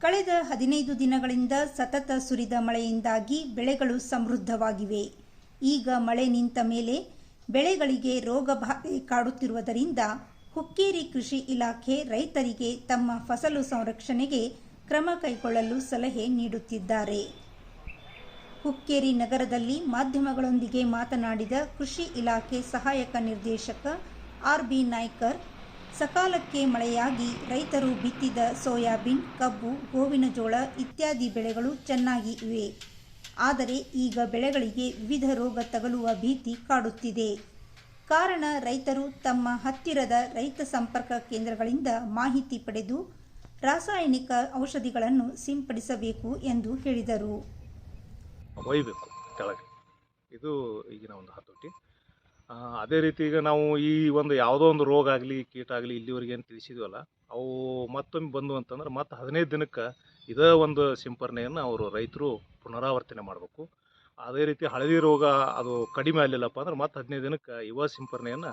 ಕಳೆದ ಹದಿನೈದು ದಿನಗಳಿಂದ ಸತತ ಸುರಿದ ಮಳೆಯಿಂದಾಗಿ ಬೆಳೆಗಳು ಸಮೃದ್ಧವಾಗಿವೆ. ಈಗ ಮಳೆ ನಿಂತ ಮೇಲೆ ಬೆಳೆಗಳಿಗೆ ರೋಗ ಬಾಧೆ ಕಾಡುತ್ತಿರುವುದರಿಂದ ಹುಕ್ಕೇರಿ ಕೃಷಿ ಇಲಾಖೆ ರೈತರಿಗೆ ತಮ್ಮ ಫಸಲು ಸಂರಕ್ಷಣೆಗೆ ಕ್ರಮ ಕೈಗೊಳ್ಳಲು ಸಲಹೆ ನೀಡುತ್ತಿದ್ದಾರೆ. ಹುಕ್ಕೇರಿ ನಗರದಲ್ಲಿ ಮಾಧ್ಯಮಗಳೊಂದಿಗೆ ಮಾತನಾಡಿದ ಕೃಷಿ ಇಲಾಖೆ ಸಹಾಯಕ ನಿರ್ದೇಶಕ ಆರ್ ಬಿ ನಾಯ್ಕರ್ ಸಕಾಲಕ್ಕೆ ಮಳೆಯಾಗಿ ರೈತರು ಬಿತ್ತಿದ ಸೋಯಾಬೀನ್, ಕಬ್ಬು, ಗೋವಿನ ಜೋಳ ಇತ್ಯಾದಿ ಬೆಳೆಗಳು ಚೆನ್ನಾಗಿ ಇವೆ. ಆದರೆ ಈಗ ಬೆಳೆಗಳಿಗೆ ವಿವಿಧ ರೋಗ ತಗಲುವ ಭೀತಿ ಕಾಡುತ್ತಿದೆ. ಕಾರಣ ರೈತರು ತಮ್ಮ ಹತ್ತಿರದ ರೈತ ಸಂಪರ್ಕ ಕೇಂದ್ರಗಳಿಂದ ಮಾಹಿತಿ ಪಡೆದು ರಾಸಾಯನಿಕ ಔಷಧಿಗಳನ್ನು ಸಿಂಪಡಿಸಬೇಕು ಎಂದು ಹೇಳಿದರು. ಒಯ್ಬೇಕು ಕೆಳಗೆ. ಇದು ಈಗಿನ ಒಂದು ಹತೋಟಿ. ಅದೇ ರೀತಿ ಈಗ ನಾವು ಈ ಒಂದು ಯಾವುದೋ ಒಂದು ರೋಗ ಆಗಲಿ, ಕೀಟ ಆಗಲಿ ಇಲ್ಲಿವರೆಗೆ ಏನು ತಿಳಿಸಿದ್ವಲ್ಲ, ಅವು ಮತ್ತೊಮ್ಮೆ ಬಂದು ಅಂತಂದ್ರೆ ಮತ್ತೆ ಹದಿನೈದು ದಿನಕ್ಕೆ ಇದೇ ಒಂದು ಸಿಂಪರಣೆಯನ್ನು ಅವರು ರೈತರು ಪುನರಾವರ್ತನೆ ಮಾಡಬೇಕು. ಅದೇ ರೀತಿ ಹಳದಿ ರೋಗ ಅದು ಕಡಿಮೆ ಆಗಲಿಲ್ಲಪ್ಪ ಅಂದ್ರೆ ಮತ್ತೆ ಹದಿನೈದು ದಿನಕ್ಕೆ ಯುವ ಸಿಂಪರಣೆಯನ್ನು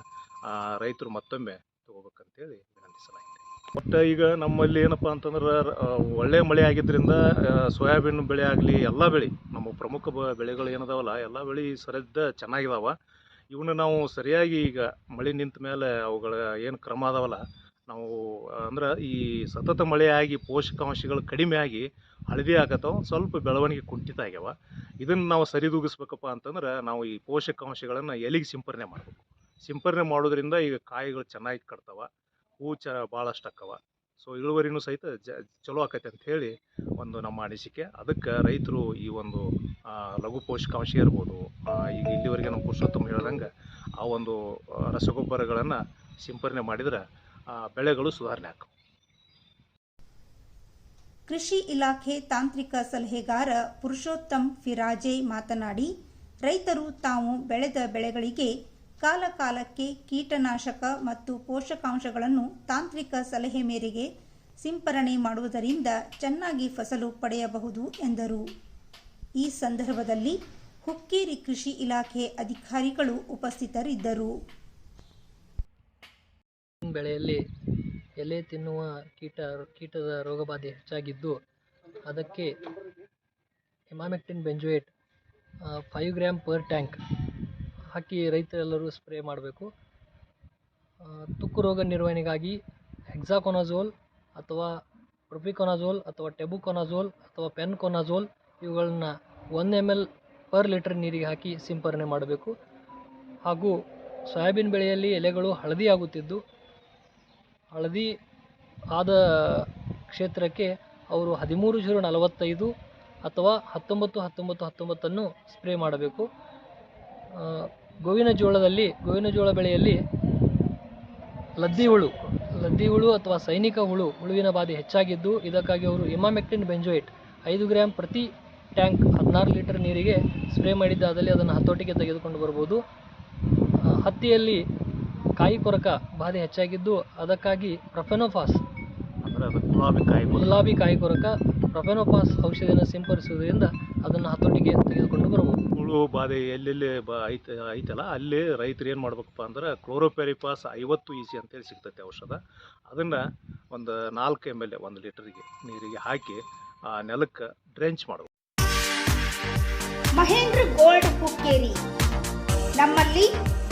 ರೈತರು ಮತ್ತೊಮ್ಮೆ ತಗೋಬೇಕಂತೇಳಿ ವಿನಂತಿಸಲಾಗಿದೆ. ಒಟ್ಟು ಈಗ ನಮ್ಮಲ್ಲಿ ಏನಪ್ಪ ಅಂತಂದ್ರೆ ಒಳ್ಳೆಯ ಒಳ್ಳೆ ಮಳೆ ಆಗಿದ್ದರಿಂದ ಸೋಯಾಬೀನ್ ಬೆಳೆ ಆಗಲಿ, ಎಲ್ಲ ಬೆಳೆ, ನಮ್ಮ ಪ್ರಮುಖ ಬೆಳೆಗಳು ಏನದಾವಲ್ಲ, ಎಲ್ಲ ಬೆಳೆ ಸರಿದ ಚೆನ್ನಾಗಿದಾವ. ಇವನ್ನ ನಾವು ಸರಿಯಾಗಿ ಈಗ ಮಳೆ ನಿಂತ ಮೇಲೆ ಅವುಗಳ ಏನು ಕ್ರಮ ಅದಾವಲ್ಲ, ನಾವು, ಅಂದ್ರೆ ಈ ಸತತ ಮಳೆಯಾಗಿ ಪೋಷಕಾಂಶಗಳು ಕಡಿಮೆ ಆಗಿ ಹಳದಿ ಆಗತ್ತವ ಸ್ವಲ್ಪ ಬೆಳವಣಿಗೆ ಕುಂಠಿತ ಆಗ್ಯಾವ. ಇದನ್ನು ನಾವು ಸರಿದೂಗಿಸ್ಬೇಕಪ್ಪ ಅಂತಂದ್ರೆ ನಾವು ಈ ಪೋಷಕಾಂಶಗಳನ್ನು ಎಲೆಗೆ ಸಿಂಪರಣೆ ಮಾಡಬೇಕು. ಸಿಂಪರಣೆ ಮಾಡೋದ್ರಿಂದ ಈಗ ಕಾಯಿಗಳು ಚೆನ್ನಾಗಿ ಕಟ್ತಾವ, ಹೂ ಚ ಭಾಳಷ್ಟು ಅಕ್ಕವ ಸೊ ಇಳುವರಿನೂ ಸಹಿತ ಜ, ಚಲೋ ಆಕೈತೆ ಅಂತ ಹೇಳಿ ಒಂದು ನಮ್ಮ ಅನಿಸಿಕೆ. ಅದಕ್ಕೆ ರೈತರು ಈ ಒಂದು ಲಘು ಪೋಷಕಾಂಶ ಇರ್ಬೋದು ಈಗ ಇಲ್ಲಿವರೆಗೆ ನಮ್ಮ ಪುರುಷೋತ್ತಮ ಹೇಳ್ದಂಗೆ ಆ ಒಂದು ರಸಗೊಬ್ಬರಗಳನ್ನು ಸಿಂಪರಣೆ ಮಾಡಿದರೆ ಬೆಳೆಗಳು ಸುಧಾರಣೆ ಆಗ್ತವೆ. ಕೃಷಿ ಇಲಾಖೆ ತಾಂತ್ರಿಕ ಸಲಹೆಗಾರ ಪುರುಷೋತ್ತಮ್ ಫಿರಾಜೆ ಮಾತನಾಡಿ, ರೈತರು ತಾವು ಬೆಳೆದ ಬೆಳೆಗಳಿಗೆ ಕಾಲ ಕಾಲಕ್ಕೆ ಕೀಟನಾಶಕ ಮತ್ತು ಪೋಷಕಾಂಶಗಳನ್ನು ತಾಂತ್ರಿಕ ಸಲಹೆ ಮೇರೆಗೆ ಸಿಂಪರಣೆ ಮಾಡುವುದರಿಂದ ಚೆನ್ನಾಗಿ ಫಸಲು ಪಡೆಯಬಹುದು ಎಂದರು. ಈ ಸಂದರ್ಭದಲ್ಲಿ ಹುಕ್ಕೇರಿ ಕೃಷಿ ಇಲಾಖೆ ಅಧಿಕಾರಿಗಳು ಉಪಸ್ಥಿತರಿದ್ದರು. ಬೆಳೆಯಲ್ಲಿ ಎಲೆ ತಿನ್ನುವ ಕೀಟ, ಕೀಟದ ರೋಗಬಾಧೆ ಹೆಚ್ಚಾಗಿದ್ದು, ಅದಕ್ಕೆ emamectin benzoate five gram per tank ಹಾಕಿ ರೈತರೆಲ್ಲರೂ ಸ್ಪ್ರೇ ಮಾಡಬೇಕು. ತುಕ್ಕು ರೋಗ ನಿರ್ವಹಣೆಗಾಗಿ ಹೆಕ್ಸಾಕೊನಜೋಲ್ ಅಥವಾ ಪ್ರೊಪಿಕೊನಜೋಲ್ ಅಥವಾ ಟೆಬುಕೊನಜೋಲ್ ಅಥವಾ ಪೆನ್ಕೊನಜೋಲ್ ಇವುಗಳನ್ನ one M L per litre ನೀರಿಗೆ ಹಾಕಿ ಸಿಂಪರಣೆ ಮಾಡಬೇಕು. ಹಾಗೂ ಸೋಯಾಬೀನ್ ಬೆಳೆಯಲ್ಲಿ ಎಲೆಗಳು ಹಳದಿ ಆಗುತ್ತಿದ್ದು, ಹಳದಿ ಆದ ಕ್ಷೇತ್ರಕ್ಕೆ ಅವರು ಹದಿಮೂರು ಜೀರೋ ನಲವತ್ತೈದು ಅಥವಾ ಹತ್ತೊಂಬತ್ತು ಹತ್ತೊಂಬತ್ತು ಹತ್ತೊಂಬತ್ತನ್ನು ಸ್ಪ್ರೇ ಮಾಡಬೇಕು. ಗೋವಿನ ಜೋಳದಲ್ಲಿ ಗೋವಿನ ಜೋಳ ಬೆಳೆಯಲ್ಲಿ ಲದ್ದಿ ಹುಳು ಲದ್ದಿ ಹುಳು ಅಥವಾ ಸೈನಿಕ ಹುಳು ಹುಳುವಿನ ಬಾಧೆ ಹೆಚ್ಚಾಗಿದ್ದು ಇದಕ್ಕಾಗಿ ಅವರು ಇಮಾಮೆಕ್ಟಿನ್ ಬೆಂಜೋಯೇಟ್ ಐದು ಗ್ರಾಂ ಪ್ರತಿ ಟ್ಯಾಂಕ್ ಹದಿನಾರು ಲೀಟರ್ ನೀರಿಗೆ ಸ್ಪ್ರೇ ಮಾಡಿದ್ದಾದಲ್ಲಿ ಅದನ್ನು ಹತೋಟಿಗೆ ತೆಗೆದುಕೊಂಡು ಬರ್ಬೋದು. ಹತ್ತಿಯಲ್ಲಿ ಕಾಯಿ ಕೊರಕ ಬಾಧೆ ಹೆಚ್ಚಾಗಿದ್ದು ಅದಕ್ಕಾಗಿ ಪ್ರೊಫೆನೋಫಾಸ್ ಗುಲಾಬಿ ಕಾಯಿ ಕೊರಕ ಪ್ರೊಫೆನೋಫಾಸ್ ಔಷಧಿಯನ್ನು ಸಿಂಪಡಿಸುವುದರಿಂದ ಅದನ್ನು ಹತೋಟಿಗೆ ತೆಗೆದುಕೊಂಡು ಬರಬಹುದು. ಹುಳು ಬಾಧೆ ಎಲ್ಲೆಲ್ಲಿ ಬ ಐತೆ, ಐತಲ್ಲ, ಅಲ್ಲಿ ರೈತರು ಏನು ಮಾಡ್ಬೇಕಪ್ಪ ಅಂದ್ರೆ ಕ್ಲೋರೋಪೆರಿಪಾಸ್ ಐವತ್ತು ಇ ಸಿ ಅಂತೇಳಿ ಸಿಗ್ತೈತೆ ಔಷಧ. ಅದನ್ನು ಒಂದು ನಾಲ್ಕು ಎಂ ಎಲ್ ಒಂದು ಲೀಟ್ರಿಗೆ ನೀರಿಗೆ ಹಾಕಿ, ಆ ನೆಲಕ್ಕೆ ಡ್ರೆಂಚ್ ಮಾಡಬೇಕು. ಮಹೇಂದ್ರ ಗೋಲ್ಡ್ ಹುಕ್ಕೇರಿ ನಮ್ಮಲ್ಲಿ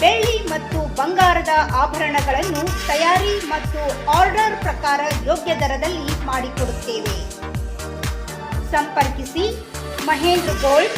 ಬೆಳ್ಳಿ ಮತ್ತು ಬಂಗಾರದ ಆಭರಣಗಳನ್ನು ತಯಾರಿ ಮತ್ತು ಆರ್ಡರ್ ಪ್ರಕಾರ ಯೋಗ್ಯ ದರದಲ್ಲಿ ಮಾಡಿಕೊಡುತ್ತೇವೆ. ಸಂಪರ್ಕಿಸಿ ಮಹೇಂದ್ರ ಗೋಲ್ಡ್